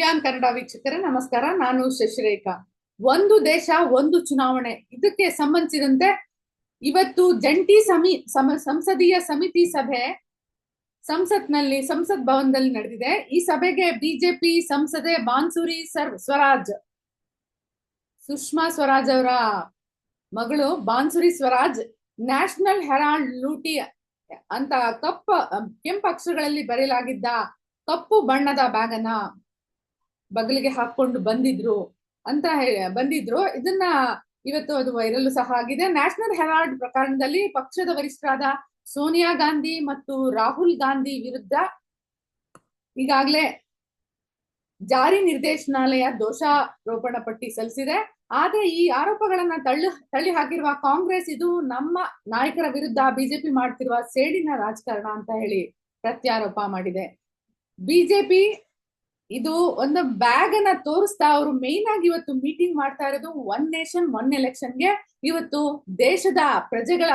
ಯಾನ್ ಕನ್ನಡ ವೀಕ್ಷಕರೇ, ನಮಸ್ಕಾರ. ನಾನು ಶಶಿರೇಖಾ. ಒಂದು ದೇಶ, ಒಂದು ಚುನಾವಣೆ, ಇದಕ್ಕೆ ಸಂಬಂಧಿಸಿದಂತೆ ಇವತ್ತು ಜಂಟಿ ಸಮಿ ಸಂಸದೀಯ ಸಮಿತಿ ಸಭೆ ಸಂಸತ್ನಲ್ಲಿ, ಸಂಸತ್ ಭವನದಲ್ಲಿ ನಡೆದಿದೆ. ಈ ಸಭೆಗೆ ಬಿಜೆಪಿ ಸಂಸದೆ ಬಾನ್ಸುರಿ ಸರ್, ಸ್ವರಾಜ್, ಸುಷ್ಮಾ ಸ್ವರಾಜ್ ಅವರ ಮಗಳು ಬಾನ್ಸುರಿ ಸ್ವರಾಜ್ ನ್ಯಾಷನಲ್ ಹೆರಾಲ್ಡ್ ಲೂಟಿ ಅಂತ ಕಪ್ಪ, ಕೆಂಪು ಅಕ್ಷರಗಳಲ್ಲಿ ಬರೆಯಲಾಗಿದ್ದ ಕಪ್ಪು ಬಣ್ಣದ ಬ್ಯಾಗ್ ಅನ್ನ ಬಗಲಿಗೆ ಹಾಕೊಂಡು ಬಂದಿದ್ರು ಅಂತ ಬಂದಿದ್ರು. ಇದನ್ನ ಇವತ್ತು ಅದು ವೈರಲ್ ಸಹ ಆಗಿದೆ. ನ್ಯಾಷನಲ್ ಹೆರಾಲ್ಡ್ ಪ್ರಕರಣದಲ್ಲಿ ಪಕ್ಷದ ವರಿಷ್ಠರಾದ ಸೋನಿಯಾ ಗಾಂಧಿ ಮತ್ತು ರಾಹುಲ್ ಗಾಂಧಿ ವಿರುದ್ಧ ಈಗಾಗಲೇ ಜಾರಿ ನಿರ್ದೇಶನಾಲಯ ದೋಷಾರೋಪಣ ಪಟ್ಟಿ ಸಲ್ಲಿಸಿದೆ. ಆದ್ರೆ ಈ ಆರೋಪಗಳನ್ನ ತಳ್ಳಿ ತಳ್ಳಿ ಹಾಕಿರುವ ಕಾಂಗ್ರೆಸ್ ಇದು ನಮ್ಮ ನಾಯಕರ ವಿರುದ್ಧ ಬಿಜೆಪಿ ಮಾಡ್ತಿರುವ ಸೇಡಿನ ರಾಜಕಾರಣ ಅಂತ ಹೇಳಿ ಪ್ರತ್ಯಾರೋಪ ಮಾಡಿದೆ. ಬಿಜೆಪಿ ಇದು ಒಂದು ಬ್ಯಾಗ್ ಅನ್ನ ತೋರಿಸ್ತಾ ಅವರು ಮೇನ್ ಆಗಿ ಇವತ್ತು ಮೀಟಿಂಗ್ ಮಾಡ್ತಾ ಇರೋದು ಒನ್ ನೇಷನ್ ಒನ್ ಎಲೆಕ್ಷನ್ಗೆ ಇವತ್ತು ದೇಶದ ಪ್ರಜೆಗಳ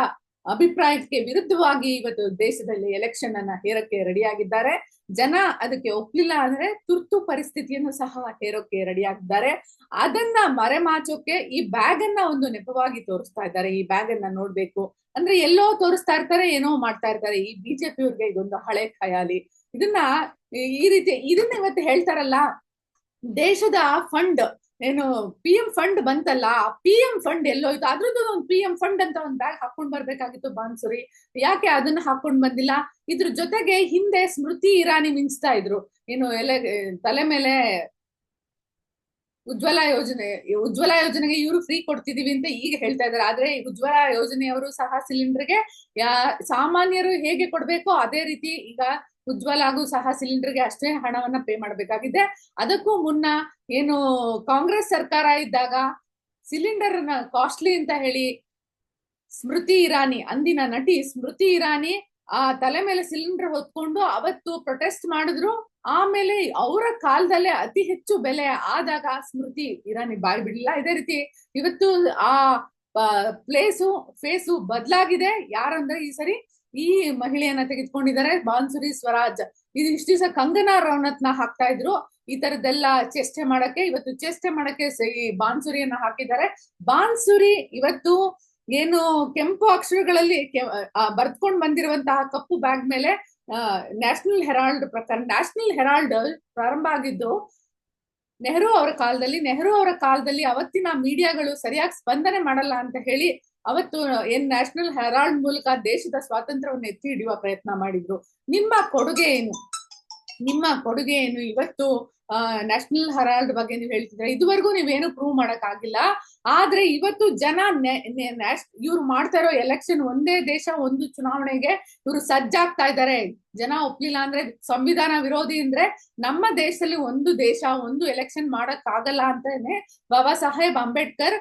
ಅಭಿಪ್ರಾಯಕ್ಕೆ ವಿರುದ್ಧವಾಗಿ ಇವತ್ತು ದೇಶದಲ್ಲಿ ಎಲೆಕ್ಷನ್ ಅನ್ನ ಹೇರಕ್ಕೆ ರೆಡಿಯಾಗಿದ್ದಾರೆ ಜನ ಅದಕ್ಕೆ ಒಪ್ಲಿಲ್ಲ ಅಂದ್ರೆ ತುರ್ತು ಪರಿಸ್ಥಿತಿಯನ್ನು ಸಹ ಹೇರೋಕೆ ರೆಡಿಯಾಗಿದ್ದಾರೆ ಅದನ್ನ ಮರೆಮಾಚೋಕೆ ಈ ಬ್ಯಾಗ್ ಅನ್ನ ಒಂದು ನೆಪವಾಗಿ ತೋರಿಸ್ತಾ ಇದ್ದಾರೆ. ಈ ಬ್ಯಾಗ್ ಅನ್ನ ನೋಡ್ಬೇಕು. ಅಂದ್ರೆ ಎಲ್ಲೋ ತೋರಿಸ್ತಾ ಇರ್ತಾರೆ, ಏನೋ ಮಾಡ್ತಾ ಇರ್ತಾರೆ. ಈ ಬಿಜೆಪಿ ಅವ್ರಿಗೆ ಇದೊಂದು ಹಳೆ ಖಯಾಲಿ. ಇದನ್ನ ಈ ರೀತಿ ಇದನ್ನ ಇವತ್ತು ಹೇಳ್ತಾರಲ್ಲ, ದೇಶದ ಫಂಡ್ ಏನು ಪಿ ಎಂ ಫಂಡ್ ಬಂತಲ್ಲ ಪಿ ಎಂ ಫಂಡ್ ಎಲ್ಲೋಯ್ತು. ಅದ್ರದ್ದು ಒಂದು ಪಿ ಎಂ ಫಂಡ್ ಅಂತ ಒಂದು ಬ್ಯಾಗ್ ಹಾಕೊಂಡ್ ಬರ್ಬೇಕಾಗಿತ್ತು ಬಾನ್ಸುರಿ. ಯಾಕೆ ಅದನ್ನ ಹಾಕೊಂಡ್ ಬಂದಿಲ್ಲ? ಇದ್ರ ಜೊತೆಗೆ ಹಿಂದೆ ಸ್ಮೃತಿ ಇರಾನಿ ಮಿಂಚ್ತಾ ಇದ್ರು. ಏನು ಎಲ್ಲ ತಲೆ ಮೇಲೆ ಉಜ್ವಲ ಯೋಜನೆ, ಉಜ್ವಲ ಯೋಜನೆಗೆ ಇವರು ಫ್ರೀ ಕೊಡ್ತಿದೀವಿ ಅಂತ ಈಗ ಹೇಳ್ತಾ ಇದಾರೆ. ಆದ್ರೆ ಉಜ್ವಲ ಯೋಜನೆಯವರು ಸಹ ಸಿಲಿಂಡರ್ಗೆ ಯಾ, ಸಾಮಾನ್ಯರು ಹೇಗೆ ಕೊಡ್ಬೇಕೋ ಅದೇ ರೀತಿ ಈಗ ಉಜ್ವಲಾಗೂ ಸಹ ಸಿಲಿಂಡರ್ಗೆ ಅಷ್ಟೇ ಹಣವನ್ನ ಪೇ ಮಾಡಬೇಕಾಗಿದೆ. ಅದಕ್ಕೂ ಮುನ್ನ ಏನು ಕಾಂಗ್ರೆಸ್ ಸರ್ಕಾರ ಇದ್ದಾಗ ಸಿಲಿಂಡರ್ನ ಕಾಸ್ಟ್ಲಿ ಅಂತ ಹೇಳಿ ಸ್ಮೃತಿ ಇರಾನಿ, ಅಂದಿನ ನಟಿ ಸ್ಮೃತಿ ಇರಾನಿ ಆ ತಲೆ ಮೇಲೆ ಸಿಲಿಂಡರ್ ಹೊತ್ಕೊಂಡು ಅವತ್ತು ಪ್ರೊಟೆಸ್ಟ್ ಮಾಡಿದ್ರು. ಆಮೇಲೆ ಅವರ ಕಾಲದಲ್ಲೇ ಅತಿ ಹೆಚ್ಚು ಬೆಲೆ ಆದಾಗ ಸ್ಮೃತಿ ಇರಾನಿ ಬಾಯಿ ಬಿಡಲಿಲ್ಲ. ಇದೇ ರೀತಿ ಇವತ್ತು ಆ ಪ್ಲೇಸು ಫೇಸು ಬದಲಾಗಿದೆ. ಯಾರಂದ್ರೆ ಈ ಸರಿ ಈ ಮಹಿಳೆಯನ್ನ ತೆಗೆದುಕೊಂಡಿದ್ದಾರೆ. ಬಾನ್ಸುರಿ ಸ್ವರಾಜ್. ಇದು ಇಷ್ಟು ದಿವಸ ಕಂಗನಾ ನ ಹಾಕ್ತಾ ಇದ್ರು. ಈ ತರದ್ದೆಲ್ಲ ಚೇಷ್ಟೆ ಮಾಡಕ್ಕೆ, ಇವತ್ತು ಚೇಷ್ಟೆ ಮಾಡಕ್ಕೆ ಈ ಬಾನ್ಸುರಿಯನ್ನ ಹಾಕಿದ್ದಾರೆ. ಬಾನ್ಸುರಿ ಇವತ್ತು ಏನು ಕೆಂಪು ಅಕ್ಷರಗಳಲ್ಲಿ ಬರ್ದ್ಕೊಂಡ್ ಬಂದಿರುವಂತಹ ಕಪ್ಪು ಬ್ಯಾಗ್ ಮೇಲೆ ನ್ಯಾಷನಲ್ ಹೆರಾಲ್ಡ್ ಪ್ರಕಾರ ನ್ಯಾಷನಲ್ ಹೆರಾಲ್ಡ್ ಪ್ರಾರಂಭ ಆಗಿದ್ದು, ನೆಹರು ಅವರ ಕಾಲದಲ್ಲಿ, ನೆಹರು ಅವರ ಕಾಲದಲ್ಲಿ ಅವತ್ತಿನ ಮೀಡಿಯಾಗಳು ಸರಿಯಾಗಿ ಸ್ಪಂದನೆ ಮಾಡಲ್ಲ ಅಂತ ಹೇಳಿ ಅವತ್ತು ಏನ್ ನ್ಯಾಷನಲ್ ಹೆರಾಲ್ಡ್ ಮೂಲಕ ದೇಶದ ಸ್ವಾತಂತ್ರ್ಯವನ್ನು ಎತ್ತಿ ಹಿಡಿಯುವ ಪ್ರಯತ್ನ ಮಾಡಿದ್ರು. ನಿಮ್ಮ ಕೊಡುಗೆ ಏನು? ನಿಮ್ಮ ಕೊಡುಗೆ ಏನು? ಇವತ್ತು ನ್ಯಾಷನಲ್ ಹೆರಾಲ್ಡ್ ಬಗ್ಗೆ ನೀವು ಹೇಳ್ತಿದ್ರೆ ಇದುವರೆಗೂ ನೀವೇನು ಪ್ರೂವ್ ಮಾಡಕ್ ಆಗಿಲ್ಲ ಆದ್ರೆ ಇವತ್ತು ಜನ ಇವ್ರು ಮಾಡ್ತಾ ಇರೋ ಎಲೆಕ್ಷನ್ ಒಂದೇ ದೇಶ, ಒಂದು ಚುನಾವಣೆಗೆ ಇವ್ರು ಸಜ್ಜಾಗ್ತಾ ಇದ್ದಾರೆ. ಜನ ಒಪ್ಲಿಲ್ಲ ಅಂದ್ರೆ ಸಂವಿಧಾನ ವಿರೋಧಿ ಅಂದ್ರೆ ನಮ್ಮ ದೇಶದಲ್ಲಿ ಒಂದು ದೇಶ, ಒಂದು ಎಲೆಕ್ಷನ್ ಮಾಡಕ್ ಆಗಲ್ಲ ಅಂತಾನೆ ಬಾಬಾ ಸಾಹೇಬ್ ಅಂಬೇಡ್ಕರ್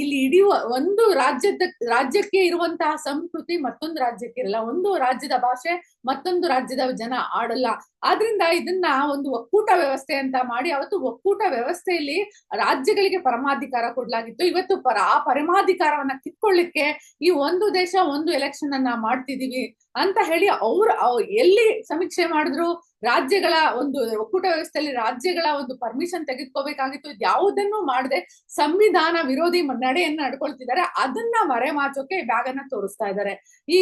ಇಲ್ಲಿ ಇಡೀ ಒಂದು ರಾಜ್ಯದ, ರಾಜ್ಯಕ್ಕೆ ಇರುವಂತಹ ಸಂಸ್ಕೃತಿ ಮತ್ತೊಂದು ರಾಜ್ಯಕ್ಕೆ ಇರಲ್ಲ. ಒಂದು ರಾಜ್ಯದ ಭಾಷೆ ಮತ್ತೊಂದು ರಾಜ್ಯದ ಜನ ಆಡಲ್ಲ. ಆದ್ರಿಂದ ಇದನ್ನ ಒಂದು ಒಕ್ಕೂಟ ವ್ಯವಸ್ಥೆ ಅಂತ ಮಾಡಿ ಅವತ್ತು ಒಕ್ಕೂಟ ವ್ಯವಸ್ಥೆಯಲ್ಲಿ ರಾಜ್ಯಗಳಿಗೆ ಪರಮಾಧಿಕಾರ ಕೊಡ್ಲಾಗಿತ್ತು. ಇವತ್ತು ಪರ, ಆ ಪರಮಾಧಿಕಾರವನ್ನ ಕಿತ್ಕೊಳ್ಳಿಕ್ಕೆ ಈ ಒಂದು ದೇಶ, ಒಂದು ಎಲೆಕ್ಷನ್ ಅನ್ನ ಮಾಡ್ತಿದೀವಿ ಅಂತ ಹೇಳಿ ಅವ್ರು ಎಲ್ಲಿ ಸಮೀಕ್ಷೆ ಮಾಡಿದ್ರು ರಾಜ್ಯಗಳ ಒಂದು ಒಕ್ಕೂಟ ವ್ಯವಸ್ಥೆಯಲ್ಲಿ ರಾಜ್ಯಗಳ ಒಂದು ಪರ್ಮಿಷನ್ ತೆಗೆದುಕೋಬೇಕಾಗಿತ್ತು. ಯಾವುದನ್ನು ಮಾಡದೆ ಸಂವಿಧಾನ ವಿರೋಧಿ ನಡೆಯನ್ನ ನಡ್ಕೊಳ್ತಿದ್ದಾರೆ. ಅದನ್ನ ಮರೆಮಾಚೋಕೆ ಬ್ಯಾಗ್ ಅನ್ನ ತೋರಿಸ್ತಾ ಇದ್ದಾರೆ. ಈ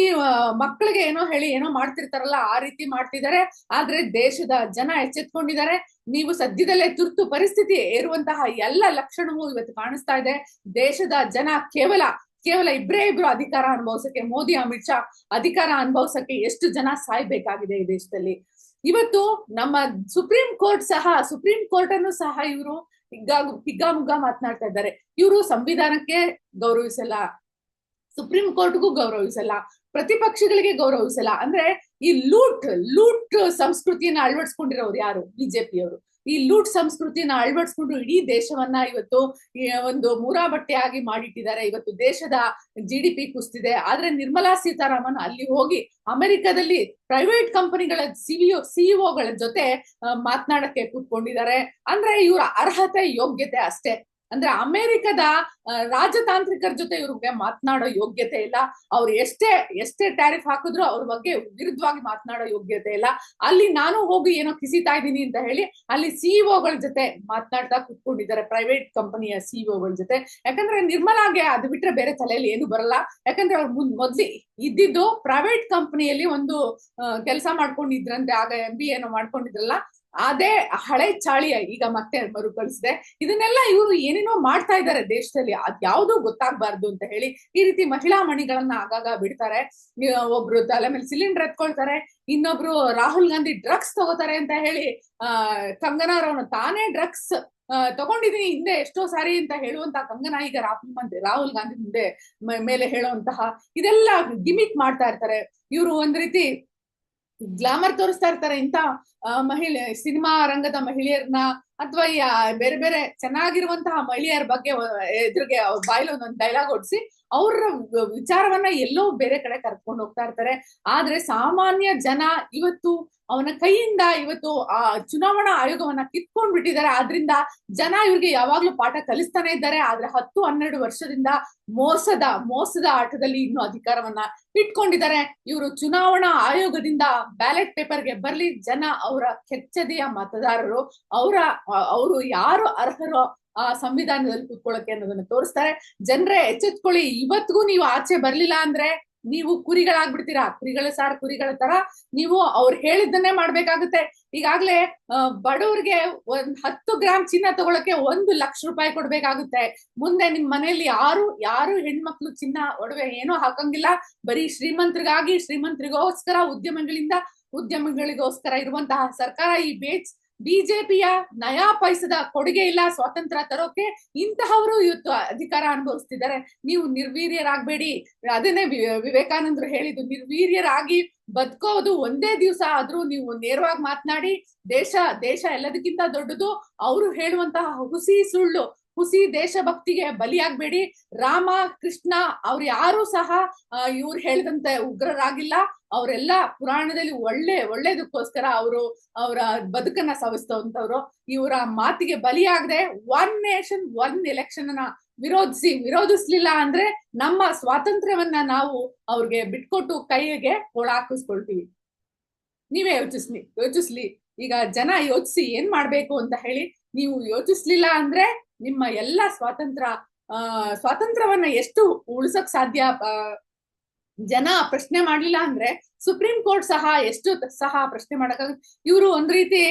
ಮಕ್ಕಳಿಗೆ ಏನೋ ಹೇಳಿ, ಏನೋ ಮಾಡ್ತಿರ್ತಾರಲ್ಲ, ಆ ರೀತಿ ಮಾಡ್ತಿದ್ದಾರೆ. ಆದ್ರೆ ದೇಶದ ಜನ ಎಚ್ಚೆತ್ಕೊಂಡಿದ್ದಾರೆ. ನೀವು ಸದ್ಯದಲ್ಲೇ ತುರ್ತು ಪರಿಸ್ಥಿತಿ ಏರುವಂತಹ ಎಲ್ಲ ಲಕ್ಷಣವೂ ಇವತ್ತು ಕಾಣಿಸ್ತಾ ಇದೆ. ದೇಶದ ಜನ ಕೇವಲ ಕೇವಲ ಇಬ್ಬರೇ ಇಬ್ರು ಅಧಿಕಾರ ಅನುಭವಿಸಕ್ಕೆ ಮೋದಿ ಅಮಿತ್ ಶಾ ಅಧಿಕಾರ ಅನುಭವಿಸಕ್ಕೆ ಎಷ್ಟು ಜನ ಸಾಯ್ಬೇಕಾಗಿದೆ ಈ ದೇಶದಲ್ಲಿ. ಇವತ್ತು ನಮ್ಮ ಸುಪ್ರೀಂ ಕೋರ್ಟ್ ಸಹ, ಸುಪ್ರೀಂ ಕೋರ್ಟ್ ಅನ್ನು ಸಹ ಇವರು ಹಿಗ್ಗಾ, ಹಿಗ್ಗಾಮುಗ್ಗಾ ಮಾತನಾಡ್ತಾ ಇದ್ದಾರೆ. ಇವರು ಸಂವಿಧಾನಕ್ಕೆ ಗೌರವಿಸಲ್ಲ, ಸುಪ್ರೀಂ ಕೋರ್ಟ್ಗೂ ಗೌರವಿಸಲ್ಲ. ಪ್ರತಿಪಕ್ಷಗಳಿಗೆ ಗೌರವಿಸಲ್ಲ. ಅಂದ್ರೆ ಈ ಲೂಟ್ ಲೂಟ್ ಸಂಸ್ಕೃತಿಯನ್ನ ಅಳವಡಿಸ್ಕೊಂಡಿರೋರು ಯಾರು? ಬಿಜೆಪಿಯವರು. ಈ ಲೂಟ್ ಸಂಸ್ಕೃತಿಯನ್ನ ಅಳವಡಿಸ್ಕೊಂಡು ಇಡೀ ದೇಶವನ್ನ ಇವತ್ತು ಒಂದು ಮೂರಾ ಬಟ್ಟೆಯಾಗಿ ಮಾಡಿಟ್ಟಿದ್ದಾರೆ. ಇವತ್ತು ದೇಶದ ಜಿ ಡಿ ಪಿ ಕುಸ್ತಿದೆ. ಆದ್ರೆ ನಿರ್ಮಲಾ ಸೀತಾರಾಮನ್ ಅಲ್ಲಿ ಹೋಗಿ ಅಮೆರಿಕದಲ್ಲಿ ಪ್ರೈವೇಟ್ ಕಂಪನಿಗಳ ಸಿಇಒ ಸಿಇಒಗಳ ಜೊತೆ ಮಾತನಾಡಕ್ಕೆ ಕೂತ್ಕೊಂಡಿದ್ದಾರೆ. ಅಂದ್ರೆ ಇವರ ಅರ್ಹತೆ, ಯೋಗ್ಯತೆ ಅಷ್ಟೇ. ಅಂದ್ರೆ ಅಮೆರಿಕದ ರಾಜತಾಂತ್ರಿಕರ ಜೊತೆ ಇವ್ರಿಗೆ ಮಾತನಾಡೋ ಯೋಗ್ಯತೆ ಇಲ್ಲ. ಅವ್ರು ಎಷ್ಟೇ ಎಷ್ಟೇ ಟ್ಯಾರಿಫ್ ಹಾಕಿದ್ರು ಅವ್ರ ಬಗ್ಗೆ ವಿರುದ್ಧವಾಗಿ ಮಾತನಾಡೋ ಯೋಗ್ಯತೆ ಇಲ್ಲ. ಅಲ್ಲಿ ನಾನು ಹೋಗಿ ಏನೋ ಕಿಸಿತಾ ಇದ್ದೀನಿ ಅಂತ ಹೇಳಿ ಅಲ್ಲಿ ಸಿಇಒಗಳ ಜೊತೆ ಮಾತನಾಡ್ತಾ ಕುತ್ಕೊಂಡಿದ್ದಾರೆ, ಪ್ರೈವೇಟ್ ಕಂಪನಿಯ ಸಿಇಒಗಳ ಜೊತೆ. ಯಾಕಂದ್ರೆ ನಿರ್ಮಲಾಗೆ ಅದು ಬಿಟ್ರೆ ಬೇರೆ ತಲೆಯಲ್ಲಿ ಏನು ಬರಲ್ಲ. ಯಾಕಂದ್ರೆ ಅವ್ರು ಮುಂದ್ ಮೊದ್ಲಿ ಇದ್ದಿದ್ದು ಪ್ರೈವೇಟ್ ಕಂಪನಿಯಲ್ಲಿ ಒಂದು ಕೆಲಸ ಮಾಡ್ಕೊಂಡಿದ್ರಂತೆ, ಆಗ ಎಂ ಬಿ ಏನೋ ಮಾಡ್ಕೊಂಡಿದ್ರಲ್ಲ. ಅದೇ ಹಳೆ ಚಾಳಿಯ ಈಗ ಮತ್ತೆ ಮರುಕಳಿಸಿದೆ. ಇದನ್ನೆಲ್ಲ ಇವರು ಏನೇನೋ ಮಾಡ್ತಾ ಇದ್ದಾರೆ ದೇಶದಲ್ಲಿ. ಅದ್ ಯಾವ್ದು ಗೊತ್ತಾಗ್ಬಾರ್ದು ಅಂತ ಹೇಳಿ ಈ ರೀತಿ ಮಹಿಳಾ ಮಣಿಗಳನ್ನ ಆಗಾಗ ಬಿಡ್ತಾರೆ. ಒಬ್ರು ತಲೆ ಮೇಲೆ ಸಿಲಿಂಡರ್ ಎತ್ಕೊಳ್ತಾರೆ, ಇನ್ನೊಬ್ರು ರಾಹುಲ್ ಗಾಂಧಿ ಡ್ರಗ್ಸ್ ತಗೋತಾರೆ ಅಂತ ಹೇಳಿ, ಆ ಕಂಗನಾರವನು ತಾನೇ ಡ್ರಗ್ಸ್ ತಗೊಂಡಿದೀನಿ ಹಿಂದೆ ಎಷ್ಟೋ ಸಾರಿ ಅಂತ ಹೇಳುವಂತ ಕಂಗನಾ ಈಗ ರಾಹುಲ್ ರಾಹುಲ್ ಗಾಂಧಿ ಮುಂದೆ ಮೇಲೆ ಹೇಳುವಂತಹ ಇದೆಲ್ಲ ಗಿಮಿಕ್ ಮಾಡ್ತಾ ಇರ್ತಾರೆ. ಇವರು ಒಂದ್ ರೀತಿ ಗ್ಲಾಮರ್ ತೋರಿಸ್ತಾ ಇರ್ತಾರೆ ಇಂತ ಆ, ಮಹಿಳೆ ಸಿನಿಮಾ ರಂಗದ ಮಹಿಳೆಯರನ್ನ ಅಥವಾ ಬೇರೆ ಬೇರೆ ಚೆನ್ನಾಗಿರುವಂತಹ ಮಹಿಳೆಯರ ಬಗ್ಗೆ ಎದುರಿಗೆ ಬಾಯಲ್ಲಿ ಒಂದೊಂದು ಡೈಲಾಗ್ ಹೊಡ್ಸಿ ಅವ್ರ ವಿಚಾರವನ್ನ ಎಲ್ಲೋ ಬೇರೆ ಕಡೆ ಕರ್ಕೊಂಡು ಹೋಗ್ತಾ ಇರ್ತಾರೆ. ಆದ್ರೆ ಸಾಮಾನ್ಯ ಜನ ಇವತ್ತು ಅವನ ಕೈಯಿಂದ ಇವತ್ತು ಆ ಚುನಾವಣಾ ಆಯೋಗವನ್ನ ಕಿತ್ಕೊಂಡ್ ಬಿಟ್ಟಿದ್ದಾರೆ. ಆದ್ರಿಂದ ಜನ ಇವ್ರಿಗೆ ಯಾವಾಗ್ಲೂ ಪಾಠ ಕಲಿಸ್ತಾನೆ ಇದ್ದಾರೆ. ಆದ್ರೆ ಹತ್ತು ಹನ್ನೆರಡು ವರ್ಷದಿಂದ ಮೋಸದ ಮೋಸದ ಆಟದಲ್ಲಿ ಇನ್ನು ಅಧಿಕಾರವನ್ನ ಇಟ್ಕೊಂಡಿದ್ದಾರೆ. ಇವರು ಚುನಾವಣಾ ಆಯೋಗದಿಂದ ಬ್ಯಾಲೆಟ್ ಪೇಪರ್ಗೆ ಬರ್ಲಿ, ಜನ ಅವರ ಕೆಚ್ಚದೆಯ ಮತದಾರರು, ಅವರ, ಅವರು ಯಾರು ಅರ್ಹರು ಆ ಸಂವಿಧಾನದಲ್ಲಿ ಕೂತ್ಕೊಳ್ಳಕ್ಕೆ ಅನ್ನೋದನ್ನ ತೋರಿಸ್ತಾರೆ. ಜನರೇ ಎಚ್ಚೆತ್ಕೊಳ್ಳಿ, ಇವತ್ತಿಗೂ ನೀವು ಆಚೆ ಬರ್ಲಿಲ್ಲ ಅಂದ್ರೆ ನೀವು ಕುರಿಗಳಾಗ್ಬಿಡ್ತೀರಾ? ಕುರಿಗಳ ಸಾರ್ ಕುರಿಗಳ ತರ ನೀವು ಅವ್ರು ಹೇಳಿದ್ದನ್ನೇ ಮಾಡ್ಬೇಕಾಗುತ್ತೆ. ಈಗಾಗ್ಲೇ ಬಡವ್ರಿಗೆ ಒಂದ್ ಹತ್ತು ಗ್ರಾಮ್ ಚಿನ್ನ ತಗೊಳಕ್ಕೆ ಒಂದು ಲಕ್ಷ ರೂಪಾಯಿ ಕೊಡ್ಬೇಕಾಗುತ್ತೆ. ಮುಂದೆ ನಿಮ್ ಮನೆಯಲ್ಲಿ ಯಾರು ಯಾರು ಹೆಣ್ಮಕ್ಳು ಚಿನ್ನ ಒಡವೆ ಏನೋ ಹಾಕಂಗಿಲ್ಲ. ಬರೀ ಶ್ರೀಮಂತರಿಗಾಗಿ ಶ್ರೀಮಂತರಿಗೋಸ್ಕರ, ಉದ್ಯಮಗಳಿಂದ ಉದ್ಯಮಗಳಿಗೋಸ್ಕರ ಇರುವಂತಹ ಸರ್ಕಾರ ಈ ಬೇಚ್ ಬಿಜೆಪಿಯ ನಯಾ ಪೈಸದ ಕೊಡುಗೆ ಇಲ್ಲ, ಸ್ವಾತಂತ್ರ್ಯ ತರೋಕೆ ಇಂತಹವರು ಇವತ್ತು ಅಧಿಕಾರ ಅನುಭವಿಸ್ತಿದ್ದಾರೆ. ನೀವು ನಿರ್ವೀರ್ಯರಾಗಬೇಡಿ. ಅದನ್ನೇ ವಿವೇಕಾನಂದರು ಹೇಳಿದ್ದು, ನಿರ್ವೀರ್ಯರಾಗಿ ಬದುಕೋದು ಒಂದೇ ದಿವಸ ಆದ್ರೂ ನೀವು ನೇರವಾಗಿ ಮಾತನಾಡಿ, ದೇಶ ದೇಶ ಎಲ್ಲದಕ್ಕಿಂತ ದೊಡ್ಡದು, ಅವರು ಹೇಳುವಂತಹ ಹುಸಿ ಸುಳ್ಳು ಹುಸಿ ದೇಶಭಕ್ತಿಗೆ ಬಲಿಯಾಗಬೇಡಿ. ರಾಮ, ಕೃಷ್ಣ ಅವ್ರು ಯಾರು ಸಹ ಇವ್ರು ಹೇಳಿದಂತೆ ಉಗ್ರರಾಗಿಲ್ಲ. ಅವರೆಲ್ಲ ಪುರಾಣದಲ್ಲಿ ಒಳ್ಳೆ, ಒಳ್ಳೇದಕ್ಕೋಸ್ಕರ ಅವರು ಅವರ ಬದುಕನ್ನ ಸವಿಸ್ತವಂತವ್ರು. ಇವರ ಮಾತಿಗೆ ಬಲಿಯಾಗದೆ ಒನ್ ನೇಷನ್ ಒನ್ ಎಲೆಕ್ಷನ್ ಅನ್ನ ವಿರೋಧಿಸಿ, ವಿರೋಧಿಸ್ಲಿಲ್ಲ ಅಂದ್ರೆ ನಮ್ಮ ಸ್ವಾತಂತ್ರ್ಯವನ್ನ ನಾವು ಅವ್ರಿಗೆ ಬಿಟ್ಕೊಟ್ಟು ಕೈಗೆ ಹಾಕಿಸ್ಕೊಳ್ತೀವಿ. ನೀವೇ ಯೋಚಿಸ್ಲಿ ಯೋಚಿಸ್ಲಿ. ಈಗ ಜನ ಯೋಚಿಸಿ ಏನ್ ಮಾಡ್ಬೇಕು ಅಂತ ಹೇಳಿ ನೀವು ಯೋಚಿಸ್ಲಿಲ್ಲ ಅಂದ್ರೆ ನಿಮ್ಮ ಎಲ್ಲ ಸ್ವಾತಂತ್ರ್ಯ, ಆ, ಸ್ವಾತಂತ್ರ್ಯವನ್ನ ಎಷ್ಟು ಉಳ್ಸಕ್ ಸಾಧ್ಯ ಜನ ಪ್ರಶ್ನೆ ಮಾಡ್ಲಿಲ್ಲ ಅಂದ್ರೆ ಸುಪ್ರೀಂ ಕೋರ್ಟ್ ಸಹ ಎಷ್ಟು ಸಹ ಪ್ರಶ್ನೆ ಮಾಡಕ್ ಇವರು ಒಂದ್ ರೀತಿ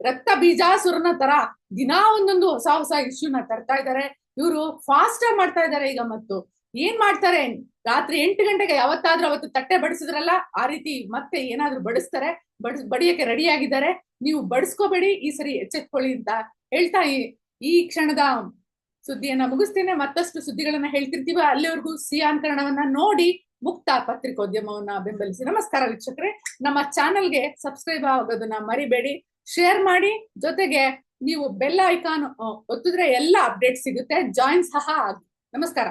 ರಕ್ತ ಬೀಜಾಸುರನ ತರ ದಿನಾ ಒಂದೊಂದು ಹೊಸ ಹೊಸ ಇಶ್ಯೂನ ತರ್ತಾ ಇದ್ದಾರೆ ಇವರು ಫಾಸ್ಟ್ ಮಾಡ್ತಾ ಇದ್ದಾರೆ ಈಗ ಮತ್ತು. ಏನ್ ಮಾಡ್ತಾರೆ? ರಾತ್ರಿ ಎಂಟು ಗಂಟೆಗೆ ಯಾವತ್ತಾದ್ರೂ ಅವತ್ತು ತಟ್ಟೆ ಬಡಿಸಿದ್ರಲ್ಲ, ಆ ರೀತಿ ಮತ್ತೆ ಏನಾದ್ರೂ ಬಡಿಸ್ತಾರೆ, ಬಡಿಸ್, ಬಡಿಯಕ್ಕೆ ರೆಡಿ ಆಗಿದ್ದಾರೆ. ನೀವು ಬಡಿಸ್ಕೋಬೇಡಿ, ಈ ಸರಿ ಎಚ್ಚೆತ್ಕೊಳ್ಳಿ ಅಂತ ಹೇಳ್ತಾ ಈ ಕ್ಷಣದ ಸುದ್ದಿಯನ್ನ ಮುಗಿಸ್ತೇನೆ. ಮತ್ತಷ್ಟು ಸುದ್ದಿಗಳನ್ನ ಹೇಳ್ತಿರ್ತೀವ, ಅಲ್ಲಿವರೆಗೂ ಸಿಯಾಂತರಣವನ್ನ ನೋಡಿ ಮುಕ್ತ ಪತ್ರಿಕೋದ್ಯಮವನ್ನ ಬೆಂಬಲಿಸಿ. ನಮಸ್ಕಾರ ವೀಕ್ಷಕರೆ. ನಮ್ಮ ಚಾನೆಲ್ಗೆ ಸಬ್ಸ್ಕ್ರೈಬ್ ಆಗೋದನ್ನ ಮರಿಬೇಡಿ. ಶೇರ್ ಮಾಡಿ. ಜೊತೆಗೆ ನೀವು ಬೆಲ್ ಐಕಾನ್ ಒತ್ತಿದ್ರೆ ಎಲ್ಲ ಅಪ್ಡೇಟ್ ಸಿಗುತ್ತೆ. ಜಾಯಿನ್ ಸಹ ಆಗಿ. ನಮಸ್ಕಾರ.